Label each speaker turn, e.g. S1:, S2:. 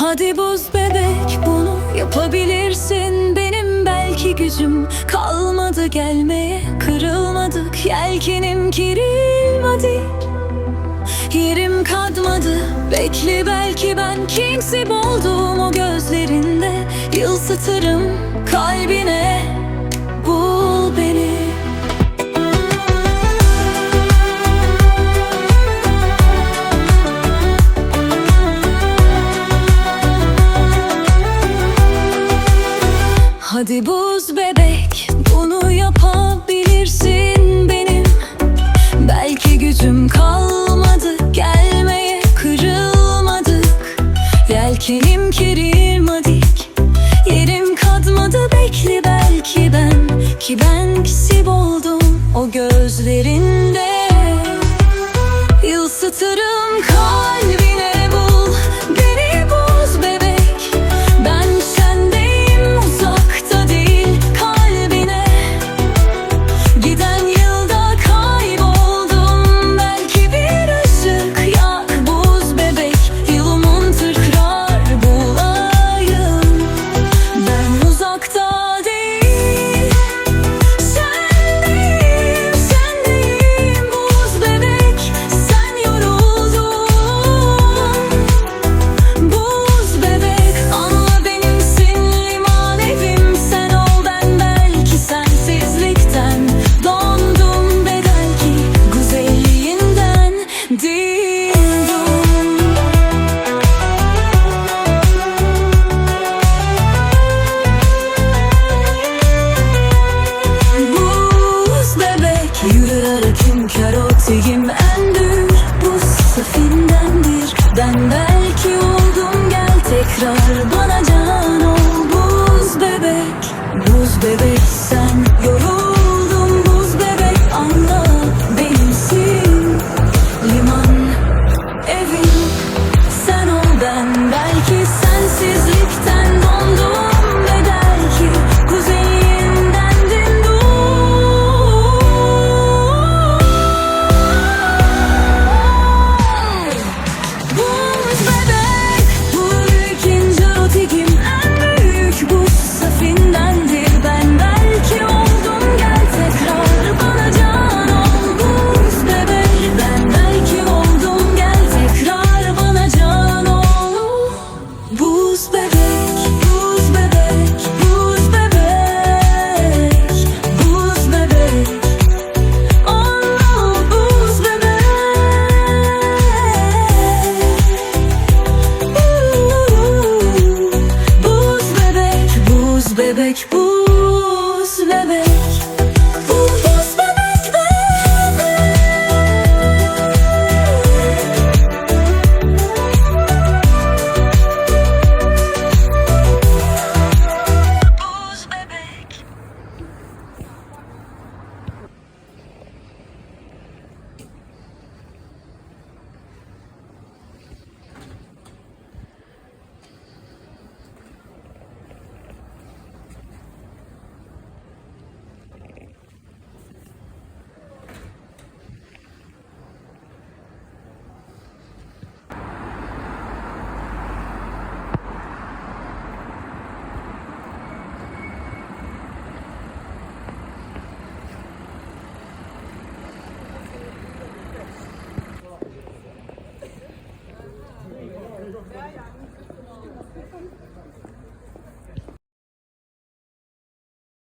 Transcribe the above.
S1: Hadi buz bebek bunu yapabilirsin. Benim belki gücüm kalmadı gelmeye. Kırılmadık yelkenim kirilmedi Yerim kadmadı Bekle belki ben. Kingsip oldum o gözlerinde Yılsıtırım kalbine. Bul beni Hadi buz bebek bunu yapabilirsin benim. Belki gücüm kalmadı gelmeye kırılmadık. Yelkenim kerilmedik Yerim kadmadı bekle belki ben. Ki ben kisip oldum o gözlerinde. Yılsıtırım kalbine otegim endür Buz safindendir. Ben belki oldum gel tekrar bana bebek buz bebek Yeah.